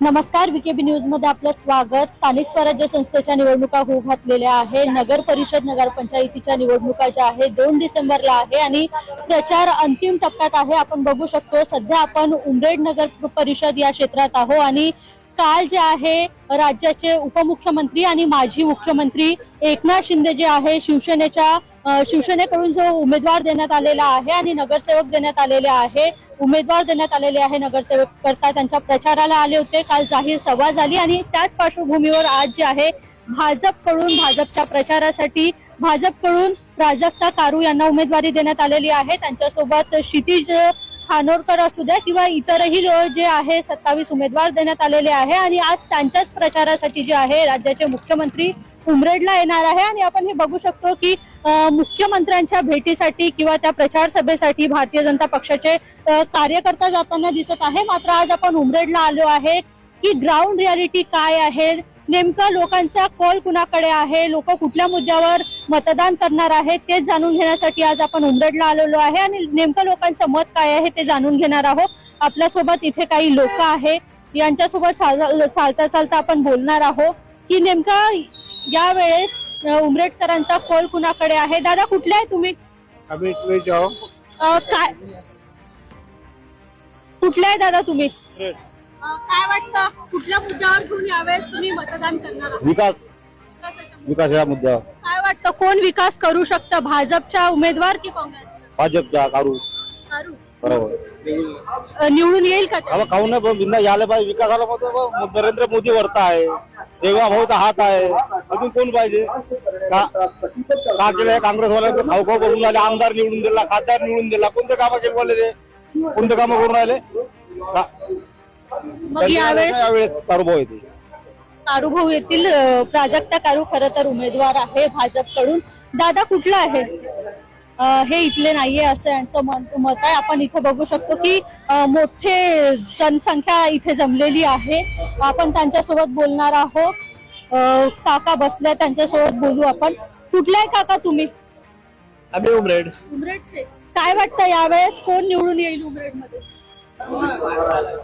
नमस्कार विकेबी न्यूजमध्ये आपलं स्वागत. स्थानिक स्वराज्य संस्थेच्या निवडणुका होऊ घातलेल्या आहे नगर परिषद नगरपंचायतीच्या निवडणुका ज्या आहे दोन डिसेंबरला आहे आणि प्रचार अंतिम टप्प्यात आहे. आपण बघू शकतो सध्या आपण उमरेड नगर परिषद या क्षेत्रात आहो आणि काल जे आहे राज्याचे उपमुख्यमंत्री आणि माजी मुख्यमंत्री एकनाथ शिंदे जे आहे शिवसेनेच्या शिवसेनेकडून जो उमेदवार देण्यात आलेला आहे आणि नगरसेवक देण्यात आलेले आहे उमेदवार देण्यात आलेले आहे नगरसेवक करता त्यांच्या प्रचाराला आले होते काल जाहीर सभा झाली आणि त्याच पार्श्वभूमीवर आज जे आहे भाजपकडून भाजपच्या प्रचारासाठी भाजपकडून प्राजक्ता कारू यांना उमेदवारी देण्यात आलेली आहे. त्यांच्यासोबत क्षितिज खानोरकर असू द्या किंवा इतरही जे आहे सत्तावीस उमेदवार देण्यात आलेले आहे आणि आज त्यांच्याच प्रचारासाठी जे आहे राज्याचे मुख्यमंत्री उमरेडला येणार आहे आणि आपण हे बघू शकतो की मुख्यमंत्र्यांच्या भेटीसाठी किंवा त्या प्रचार सभेसाठी भारतीय जनता पक्षाचे कार्यकर्ता जाताना दिसत आहे. मात्र आज आपण उमरेडला आलो आहे की ग्राउंड रियालिटी काय आहे? नेमकं लोकांचा कॉल कुणाकडे आहे? लोक कुठल्या मुद्द्यावर मतदान करणार आहेत? ते जाणून घेण्यासाठी आज आपण उमरेडला आलेलो आहे. आणि नेमकं लोकांचं मत काय आहे ते जाणून घेणार आहोत. आपल्यासोबत इथे काही लोक आहे यांच्यासोबत चाल- चालता चालता आपण बोलणार आहोत की नेमका यावेळेस अ, उमरेडकरांचा कॉल कुणाकडे आहे? दादा कुठले आहे तुम्ही? अ, काय कुठले आहे दादा तुम्ही? अ, काय वाटतं? कुठल्या मुद्द्यावर घेऊन यावेळेस तुम्ही मतदान करणार आहात? विकास. विकासाच्या मुद्द्यावर. विकास या मुद्द्यावर. काय वाटतं? कोण विकास करू शकतं? भाजपच्या उमेदवार की काँग्रेसच्या? भाजपचा कारू. कारू. बरोबर. अ, निवडून येईल का ते? काहून नाही पण बिंदा यायला पाहिजे. विकासाला मग तो नरेंद्र मोदी वरता आहे. देवा भाऊचा हात आहे. अजून कोण पाहिजे? का का केलं काँग्रेसवाल्यांचं खाऊ खाऊ करून राहिले. आमदार निवडून दिला खासदार निवडून दिला. कोणते कामं केले ते? कोणते कामं करून राहिले? का- मग यावेळेस यावेळेस येते कारूभाऊ येथील अ, प्राजक्ता कारू खरं तर उमेदवार आहे भाजपकडून. दादा कुठला आहे? हे इथले नाहीये असं यांचं मत मत आहे. आपण इथे बघू शकतो की मोठे जनसंख्या इथे जमलेली आहे. आपण त्यांच्यासोबत बोलणार आहोत. काका बसले त्यांच्यासोबत बोलू आपण. कुठला आहे काका तुम्ही? आम्ही उमरेड. उमरेडचे. काय वाटतं यावेळेस कोण निवडून येईल उमरेडमध्ये?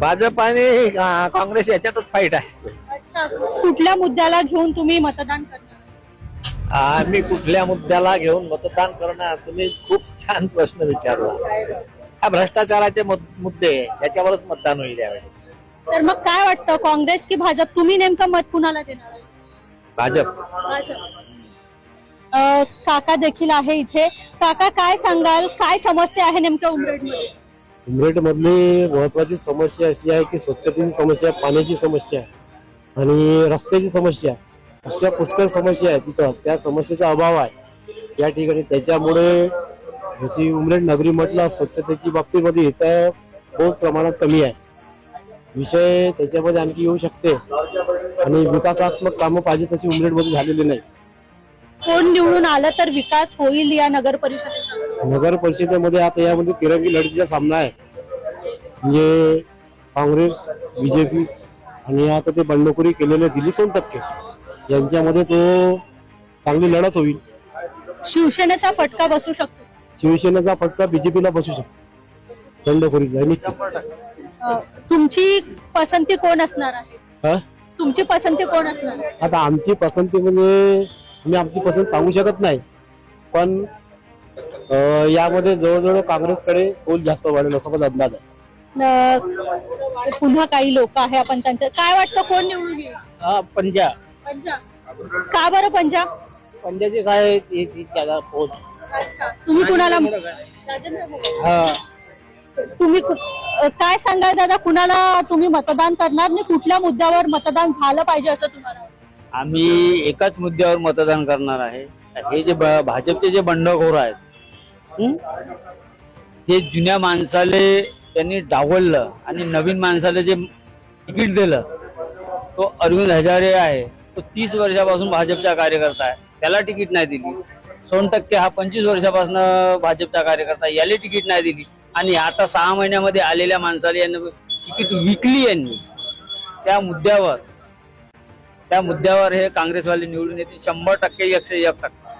भाजप आणि काँग्रेस याच्यातच फाईट आहे. अच्छा. कुठल्या मुद्द्याला घेऊन तुम्ही मतदान करणार? आम्ही कुठल्या मुद्द्याला घेऊन मतदान करणार? तुम्ही खूप छान प्रश्न विचारला. हा भ्रष्टाचाराचे मुद- मुद्दे याच्यावरच मतदान होईल यावेळेस. तर मग काय वाटतं? काँग्रेस की भाजप? तुम्ही नेमकं मत कुणाला देणार? भाजप. भाजप. अ, काका देखील आहे इथे. काका काय सांगाल? काय समस्या आहे नेमक्या उमरेडमध्ये? उमरेड मधली महत्वाची समस्या अशी आहे की स्वच्छतेची समस्या पाण्याची समस्या आहे आणि रस्त्याची समस्या. आहे अशा पुष्कळ समस्या आहे तिथं. त्या समस्येचा अभाव आहे. या ठिकाणी त्याच्यामुळे जशी उमरेड नगरी म्हटलं स्वच्छतेची बाबतीमध्ये तर बहुत प्रमाणात कमी आहे. विषय त्याच्यामध्ये आणखी येऊ शकते. आणि विकासात्मक कामं पाहिजे तशी उमरेडमध्ये झालेली नाही. कोण निवडून आलं तर विकास होईल या नगर परिषदेचा? नगर परिषदेमध्ये आता यामध्ये तिरंगी लढतीचा सामना आहे. म्हणजे काँग्रेस बीजेपी आणि आता ते बंडखोरी केलेले दिलीप सोनटक्के. यांच्यामध्ये तो चांगली लढत होईल. शिवसेनेचा फटका बसू शकतो. शिवसेनेचा फटका बीजेपीला बसू शकतो. बंडखोरीचा निश्चित. अ, तुमची पसंती कोण असणार आहे? हा? तुमची पसंती कोण असणार आहे? आता आमची पसंती म्हणजे आम्ही आमची पसंत सांगू शकत नाही. पण अं, यामध्ये जवळजवळ काँग्रेसकडे कौल जास्त वाढेल असा माझा अंदाज आहे. पुन्हा काही लोक आहे आपण त्यांचं. काय वाटतं कोण निवडून येईल? पंजा पंजाब का बरं पंजाब पंजाची साहेब त्याला पोच अच्छा. तुम्ही कुणाला राजेंद्र. तुम्ही कु- काय सांगाल दादा? कुणाला तुम्ही मतदान करणार आणि कुठल्या मुद्द्यावर मतदान झालं पाहिजे असं तुम्हाला वाटतं? आम्ही एकाच मुद्द्यावर मतदान करणार आहे. हे जे ब- भाजपचे जे बंडखोर आहेत हं? जे जुन्या माणसाले त्यांनी डावललं आणि नवीन माणसाला जे तिकीट दिलं तो अरविंद हजारे आहे. तो तीस वर्षापासून भाजपचा कार्यकर्ता आहे. त्याला तिकीट नाही दिली. सोन टक्के हा पंचवीस वर्षापासून भाजपचा कार्यकर्ता याला तिकीट नाही दिली. आणि आता सहा महिन्यामध्ये आलेल्या माणसाला यांनी तिकीट विकली यांनी. त्या मुद्द्यावर त्या मुद्द्यावर हे काँग्रेसवाले निवडून येते शंभर टक्के एकशे एक टक्का.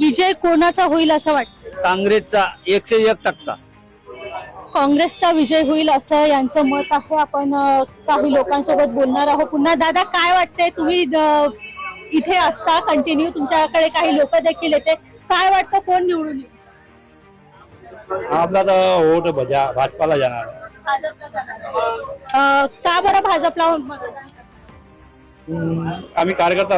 विजय कोणाचा होईल असं वाटतं? काँग्रेसचा एकशे एक टक्का. काँग्रेसचा विजय होईल असं यांचं मत आहे. आपण काही लोकांसोबत बोलणार आहोत. पुन्हा दादा काय वाटतंय? तुम्ही इथे असता कंटिन्यू तुमच्याकडे काही लोक देखील येते. काय वाटतं कोण निवडून येईल? आपला तर वोट भजा भाजपाला जाणार. अ, का बरं भाजपला मतदान आम्ही कार्यकर्ता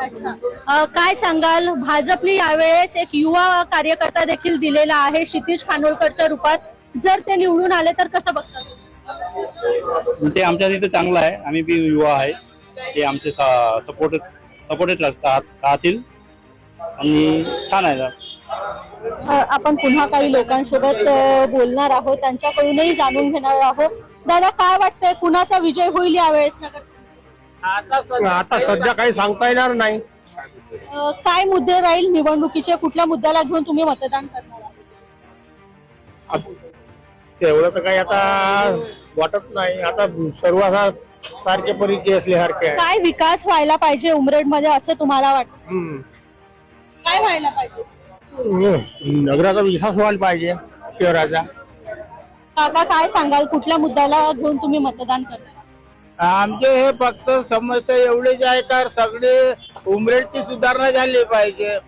अच्छा. अ, काय सांगाल? भाजपने यावेळेस एक युवा कार्यकर्ता देखील दिलेला आहे क्षितिश खानोलकरच्या रूपात. जर ते निवडून आले तर कसं बघता तुम्ही? ते आमच्या तिथे चांगलं आहे. आम्ही बी युवा आहे. ते आमचे सपोर्ट सपोर्टेड राहतील. आणि छान आहे. आपण पुन्हा काही लोकांसोबत बोलणार आहोत. त्यांच्याकडूनही जाणून घेणार आहोत. दादा काय वाटतंय? कुणाचा विजय होईल यावेळेस नगर आता सध्या काही सांगता येणार नाही. काय मुद्दे राहील निवडणुकीचे? कुठल्या मुद्द्याला घेऊन तुम्ही मतदान करणार आहात? तेवढं तर काही आता वाटत नाही. आता सर्व असा सारखे परिचय असल्यासारखे आहे काय विकास व्हायला पाहिजे उमरेडमध्ये असं तुम्हाला वाटतं? हम्म. काय व्हायला पाहिजे? नगराचा विकास व्हायला पाहिजे शहराचा. काका काय सांगाल? कुठल्या मुद्द्याला घेऊन तुम्ही मतदान करणार? आमचे हे फक्त समस्या एवढीच आहे का सगळे उमरेडची सुधारणा झाली पाहिजे.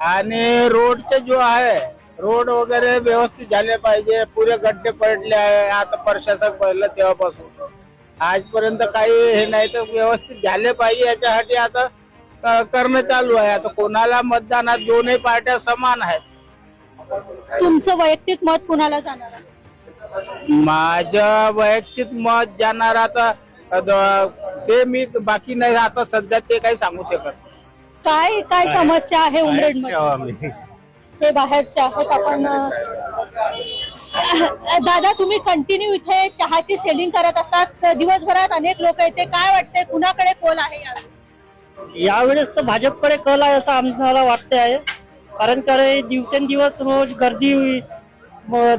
आणि रोडचे जो आहे रोड वगैरे व्यवस्थित झाले पाहिजे. पुरे गड्डे पडले आहे. आता प्रशासक पहिलं तेव्हापासून. आजपर्यंत काही हे नाही तर व्यवस्थित झाले पाहिजे याच्यासाठी आता करणं चालू आहे. आता कोणाला मतदानात दोन्ही पार्ट्या समान आहेत. तुमचं वैयक्तिक मत कुणाला जाणार आहे? माझं वैयक्तिक मत जाणार आता ते मी बाकी नाही. आता सध्या ते काही सांगू शकत काय काय समस्या आहे उमरेडमध्ये ते बाहेरचे आहेत. आपण दादा तुम्ही कंटिन्यू इथे चहाची सेलिंग करत असतात. दिवसभरात अनेक लोक येते. काय वाटते कुणाकडे कोल आहे यावेळी? यावेळेस तर भाजपकडे कल आहे असं आम्हाला वाटते आहे. कारण करे दिवसेंदिवस रोज गर्दी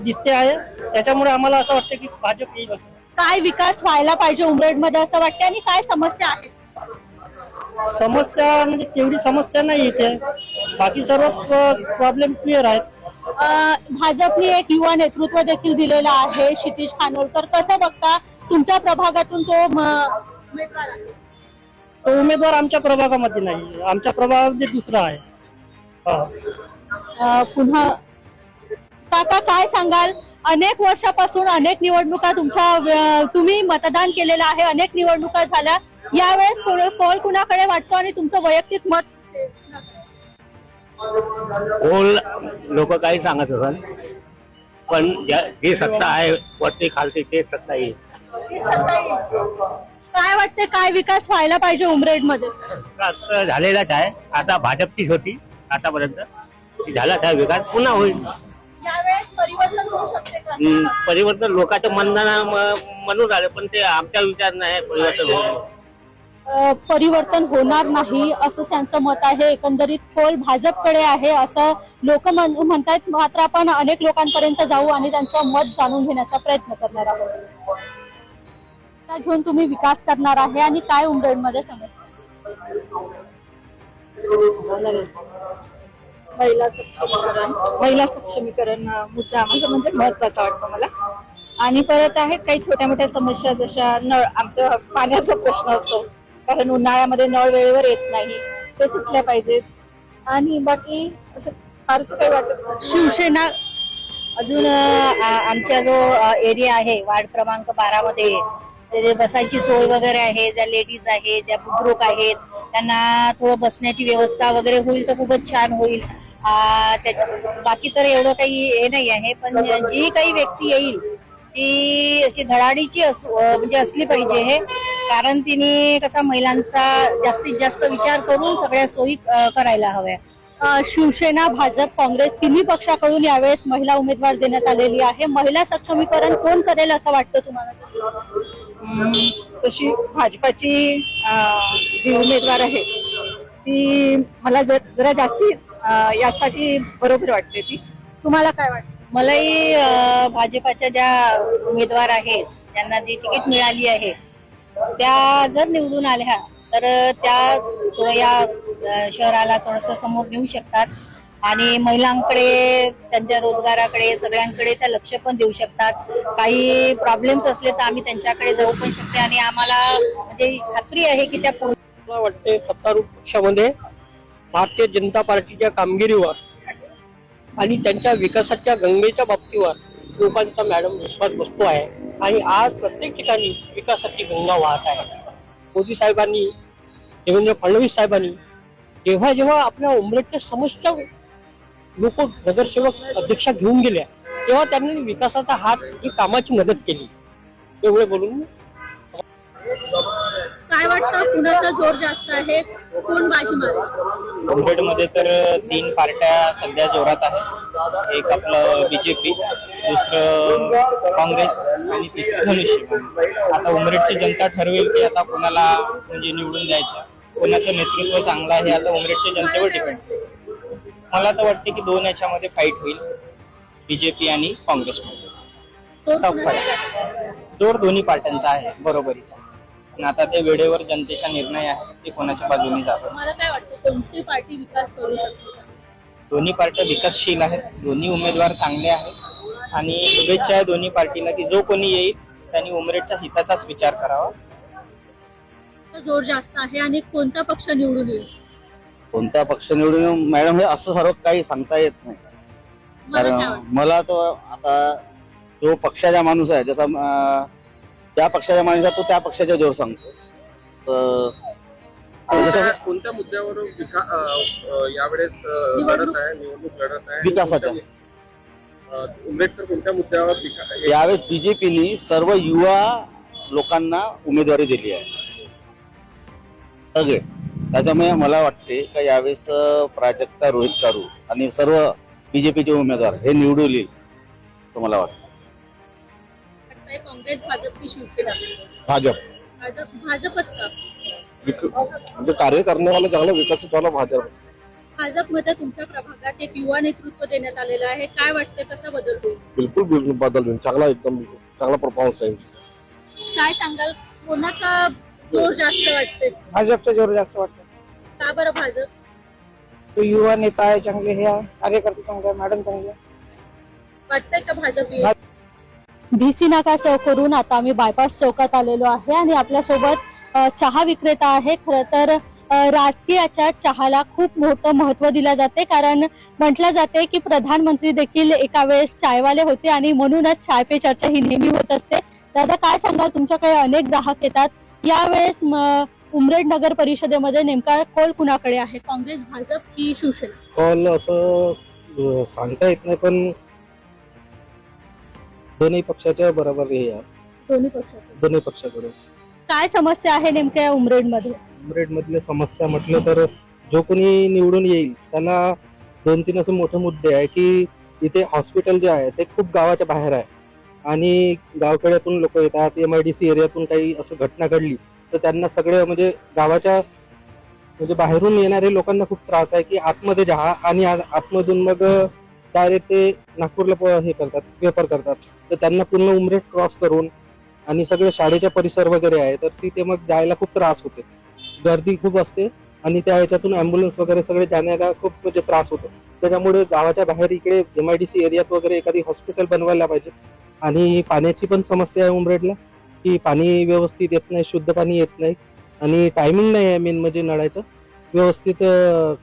दिसते आहे. त्याच्यामुळे आम्हाला असं वाटतं की भाजप येईल असं. काय विकास व्हायला पाहिजे उमरेडमध्ये असं वाटते आणि काय समस्या आहे समस्या म्हणजे तेवढी समस्या नाही येते बाकी सर्व प्रॉब्लेम क्लिअर आहेत. भाजपने एक युवा नेतृत्व देखील दिलेलं आहे क्षितिश खानोलकर. कसं बघता तुमच्या प्रभागातून तो म, उमेदवार आहे? तो उमेदवार आमच्या प्रभागामध्ये नाही. आमच्या प्रभागामध्ये दुसरा आहे. हा. अ, पुन्हा काका काय सांगाल? अनेक वर्षापासून अनेक निवडणुका तुमच्या तुम्ही मतदान केलेलं आहे अनेक निवडणुका झाल्या. यावेळेस कौल कुणाकडे वाटतो आणि तुमचं वैयक्तिक मत? कोल लोक काही सांगत असाल पण जे सत्ता आहे वरती खालती ते सत्ता येईल. काय वाटते काय विकास व्हायला पाहिजे उमरेडमध्ये विकास झालेलाच आहे. आता भाजपचीच होती आतापर्यंत. झालाच आहे विकास. पुन्हा होईल. यावेळेस परिवर्तन होऊ शकते का? परिवर्तन लोकांचं म्हणणं म्हणून राहिले पण ते आमचा विचार नाही परिवर्तन परिवर्तन होणार नाही असं त्यांचं मत आहे. एकंदरीत कोल भाजपकडे आहे असं लोक म्हणतात मात्र आपण अनेक लोकांपर्यंत जाऊ आणि त्यांचं मत जाणून घेण्याचा प्रयत्न करणार आहोत. घेऊन तुम्ही विकास करणार आहे आणि काय उमरेडमध्ये समस्या? महिला सक्षमीकरण महिला सक्षमीकरण मुद्दा माझा म्हणजे महत्त्वाचा वाटतो मला. आणि परत आहेत काही छोट्या मोठ्या समस्या जशा नळ आमचा पाण्याचा प्रश्न असतो. कारण उन्हाळ्यामध्ये नळ वेळेवर येत नाही. ते सुटल्या पाहिजेत. आणि बाकी असं फारसं काही वाटत शिवसेना अजून आमचा जो एरिया आहे वार्ड क्रमांक बारा मध्ये बसायची सोय वगैरे आहे ज्या लेडीज आहेत ज्या बुद्रुक आहेत त्यांना थोडं बसण्याची व्यवस्था वगैरे होईल तर खूपच छान होईल. बाकी तर एवढं काही हे नाही आहे पण जी काही व्यक्ती येईल ती अशी धडाडीची असू म्हणजे असली पाहिजे हे. कारण तिने कसा महिलांचा जास्तीत जास्त विचार करून सगळ्या सोयी करायला हव्या. शिवसेना भाजप काँग्रेस तिन्ही पक्षाकडून यावेळेस महिला उमेदवार देण्यात आलेली आहे. महिला सक्षमीकरण कोण करेल असं वाटतं तुम्हाला? तशी भाजपाची जी उमेदवार आहे ती मला जर- जरा जास्ती यासाठी बरोबर वाटते ती. तुम्हाला काय वाटतं? मलाही भाजपाच्या ज्या उमेदवार आहेत ज्यांना जी तिकीट मिळाली आहे त्या जर निवडून आल्या तर त्या या शहराला थोडस समोर नेऊ शकतात. आणि महिलांकडे त्यांच्या रोजगाराकडे सगळ्यांकडे त्या लक्ष पण देऊ शकतात. काही प्रॉब्लेम्स असले तर आम्ही त्यांच्याकडे जाऊ पण शकते आणि आम्हाला म्हणजे खात्री आहे की त्या पूर्ण मला वाटते सत्तारूढ पक्षामध्ये भारतीय जनता पार्टीच्या कामगिरीवर आणि त्यांच्या विकासाच्या गंगेच्या बाबतीवर लोकांचा मॅडम विश्वास बसतो आहे. आणि आज प्रत्येक ठिकाणी विकासाची गंगा वाहत आहे. मोदी साहेबांनी देवेंद्र फडणवीस साहेबांनी जेव्हा जेव्हा आपल्या उमरेटच्या समस्या लोक नगरसेवक अध्यक्षा घेऊन गेल्या तेव्हा त्यांनी विकासाचा हात ही कामाची मदत केली. एवढे बोलून काय वाटतं? कुणाचा जोर जास्त आहे? कोण बाजी मारेल? तर तीन पार्ट्या सध्या जोरात आहे एक आपलं बीजेपी दुसरं काँग्रेस आणि तिसरं धनुष्य. आता उमरेडची जनता ठरवेल की आता कोणाला म्हणजे निवडून द्यायचं. कोणाचं नेतृत्व चांगलं आहे आता उमरेडच्या जनतेवर डिपेंड मला तर वाटते की दोन याच्यामध्ये फाईट होईल. बीजेपी आणि काँग्रेसमध्ये जोर टफ फाईट दोन्ही पार्ट्यांचा आहे बरोबरीचा. पण आता ते वेळेवर जनतेचा निर्णय आहे ते कोणाच्या बाजूने जातात मला काय वाटतं? कोणती पार्टी विकास करू शकते? दोन्ही पार्ट्या विकासशील आहेत. दोन्ही उमेदवार चांगले आहेत. आणि शुभेच्छा आहे दोन्ही पार्टीला की जो कोणी येईल त्यांनी उमरेडच्या हिताचाच विचार करावा. जोर जास्त आहे आणि कोणता पक्ष निवडून येईल? कोणता पक्ष निवडून? मॅडम हे असं सर्व काही सांगता येत नाही कारण मला तो आता जो पक्षाचा माणूस आहे जसा त्या पक्षाचा माणूस आहे तो त्या पक्षाचा जोर सांगतो तर जसं कोणत्या मुद्द्यावर यावेळेस. लढत आहे निवडणूक लढत आहे विकासाच्या. अ, उंबेडकर कोणत्या मुद्द्यावर विका- हे- यावेळेस बीजेपीने सर्व युवा लोकांना उमेदवारी दिली आहे सगळे त्याच्यामुळे मला वाटते का यावेळेस प्राजक्ता रोहित कारू आणि सर्व बीजेपीचे उमेदवार हे निवडून येईल असं मला वाटतं. काँग्रेस भाजप की शिवसेना. भाजप. भाजप भाजपच का? म्हणजे कार्य करण्यावाला चांगला विकसित व्हायला भाजप. भाजपमध्ये तुमच्या प्रभागात एक युवा नेतृत्व देण्यात आलेलं आहे. काय वाटतं कसा बदल होईल? बिलकुल बदल होईल. चांगला एकदम चांगला परफॉर्मन्स राहील काय सांगाल? कोणाचा जोर जास्त वाटते भाजपचा जोर जास्त वाटतं का बरं भाजप? तो युवा नेता आहे चांगले हे आहे कार्यकर्ते चांगले आहे मॅडम चांगले आहे. वाटतंय का भाजप येईल? भीसी नाका चौकवरून आता आम्ही बायपास चौकात आलेलो आहे आणि आपल्यासोबत अ, चहा विक्रेता आहे. खरं तर अ, राजकीयाच्या चहाला खूप मोठं महत्त्व दिलं जाते. कारण म्हटलं जाते की प्रधानमंत्री देखील एका वेळेस चायवाले होते आणि म्हणूनच चाय पे चर्चा ही नेहमी होत असते. दादा काय सांगाल? तुमच्याकडे अनेक ग्राहक येतात. यावेळेस उमरेड नगर परिषदेमध्ये नेमका कौल कुणाकडे आहे? काँग्रेस भाजप की शिवसेना? कॉल असं सांगता येत नाही पण दोन्ही पक्षाच्या बरोबर हे आहे. दोन्ही पक्षाकडे काय समस्या आहे नेमक्या उमरेडमध्ये? उमरेड मधल्या समस्या म्हटलं तर जो कोणी निवडून येईल त्याला दोन तीन असे मोठे मुद्दे आहे की इथे हॉस्पिटल जे आहे ते खूप गावाच्या बाहेर आहे. आणि गावकड्यातून लोक येतात एम आय डी सी एरियातून काही असं घटना घडली तर त्यांना सगळे म्हणजे गावाच्या म्हणजे बाहेरून येणारे लोकांना खूप त्रास आहे की आतमध्ये जा आणि आतमधून मग डायरेक्ट ते नागपूरला हे करतात पेपर करतात. तर त्यांना पूर्ण उमरेट क्रॉस करून आणि सगळे शाळेच्या परिसर वगैरे आहे तर तिथे मग जायला खूप त्रास होते. गर्दी खूप असते आणि त्या ह्याच्यातून अँब्युलन्स वगैरे सगळे जाण्याला खूप म्हणजे त्रास होतो. त्याच्यामुळे गावाच्या बाहेर इकडे एम आय डी सी एरियात वगैरे एखादी हॉस्पिटल बनवायला पाहिजे आणि पाण्याची पण समस्या आहे उमरेडला की पाणी व्यवस्थित येत नाही शुद्ध पाणी येत नाही आणि टायमिंग नाही आहे मेन म्हणजे नळाचं. व्यवस्थित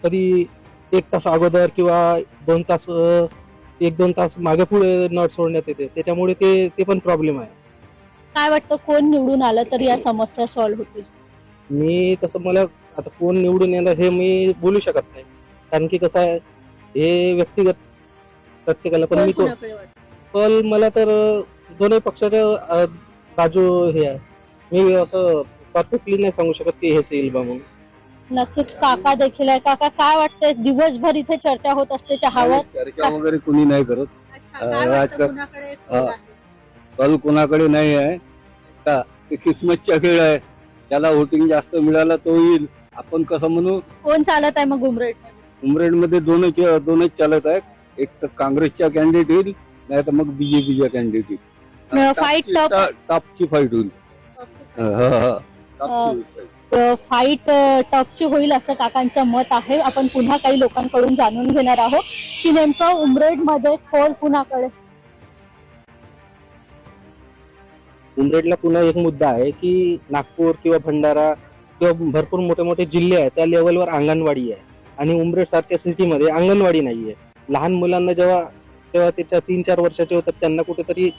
कधी एक तास अगोदर किंवा दोन तास एक दोन तास मागे पुढे नळ सोडण्यात येते. त्याच्यामुळे ते ते पण प्रॉब्लेम आहे. काय वाटतं कोण निवडून आलं तर या समस्या सॉल्व्ह होतील? मी तसं मला आता कोण निवडून येणार हे मी बोलू शकत नाही. कारण की कसं आहे हे व्यक्तिगत प्रत्येकाला पण कोण मी वाटतं? पण मला तर दोन्ही पक्षाच्या बाजू हे आहे. मी असं परफेक्टली नाही सांगू शकत की हेच येईल बा म्हणून. नक्कीच काका देखील आहे. काका काय वाटतंय? दिवसभर इथे चर्चा होत असते चहावर. चर्चा वगैरे कुणी नाही करत. अच्छा, काय वाटतं? राजकारण- कुणाकडे कौल आहे? कल कोणाकडे नाही आहे. का ते किस्मतचा खेळ आहे. त्याला वोटिंग जास्त मिळालं तो येईल. आपण कसं म्हणू? कोण चालत आहे मग उमरेड उमरेडमध्ये दोनच दोनच चालत आहेत. एक तर काँग्रेसच्या कॅन्डिडेट येईल. नाही तर मग बीजेपीच्या कॅन्डिडेट फाईट टप टॉपची फाईट होईल. हा, हा, हा. टॉपची. फाईट टफची होईल असं काकांचं मत आहे. आपण पुन्हा काही लोकांकडून जाणून घेणार आहोत की नेमकं उमरेडमध्ये खोल कुणाकडे? उमरेडला पुन्हा एक मुद्दा आहे की नागपूर किंवा भंडारा किंवा भरपूर मोठे मोठे जिल्हे आहेत त्या लेवलवर अंगणवाडी आहे. आणि उमरेड सारख्या सिटीमध्ये अंगणवाडी नाही आहे लहान मुलांना जेव्हा तेव्हा त्याच्या तीन चार वर्षाचे होतात. त्यांना कुठेतरी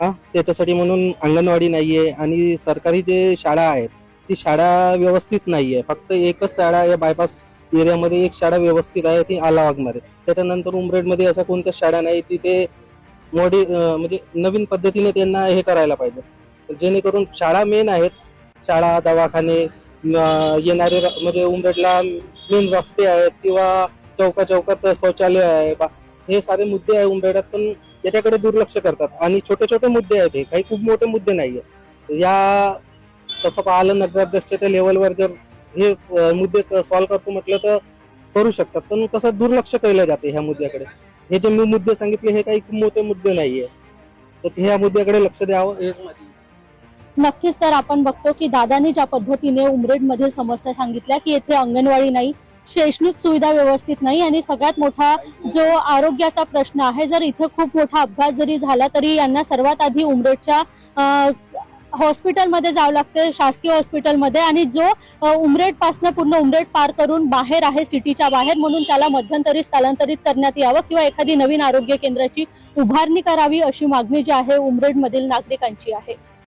हा त्याच्यासाठी म्हणून अंगणवाडी नाही आहे आणि सरकारी जे शाळा आहेत ती शाळा व्यवस्थित नाही आहे फक्त एकच शाळा या बायपास एरियामध्ये एक शाळा व्यवस्थित आहे ती आलावागमध्ये. त्याच्यानंतर उमरेडमध्ये अशा कोणत्याच शाळा नाही तिथे मोडी म्हणजे नवीन पद्धतीने त्यांना हे करायला पाहिजे. जेणेकरून शाळा मेन आहेत. शाळा दवाखाने येणारे म्हणजे उमरेडला मेन रस्ते आहेत किंवा चौका चौकात शौचालय आहे बा- हे सारे मुद्दे आहे उमरेडात पण याच्याकडे दुर्लक्ष करतात. आणि छोटे छोटे मुद्दे आहेत हे. काही खूप मोठे मुद्दे नाहीये. या तसं पाहिलं नगराध्यक्षाच्या लेवलवर जर हे मुद्दे सॉल्व्ह करतो म्हटलं तर करू शकतात. पण कसं दुर्लक्ष केलं जाते ह्या मुद्द्याकडे. हे जे मी मुद्दे सांगितले हे काही खूप मोठे मुद्दे नाहीये. तर ह्या मुद्द्याकडे लक्ष द्यावं हेच माझी नक्कीच तर आपण बघतो की दादानी ज्या पद्धतीने उमरेडमधील समस्या सांगितल्या की येथे अंगणवाडी नाही शैक्षणिक सुविधा व्यवस्थित नाही आणि सगळ्यात मोठा जो आरोग्याचा प्रश्न आहे जर इथं खूप मोठा अपघात जरी झाला तरी यांना सर्वात आधी उमरेडच्या हॉस्पिटलमध्ये जावं लागते शासकीय हॉस्पिटलमध्ये आणि जो उमरेडपासनं पूर्ण उमरेड पार करून बाहेर आहे सिटीच्या बाहेर म्हणून त्याला मध्यंतरी स्थलांतरित करण्यात यावं किंवा एखादी नवीन आरोग्य केंद्राची उभारणी करावी अशी मागणी जी आहे उमरेडमधील नागरिकांची आहे.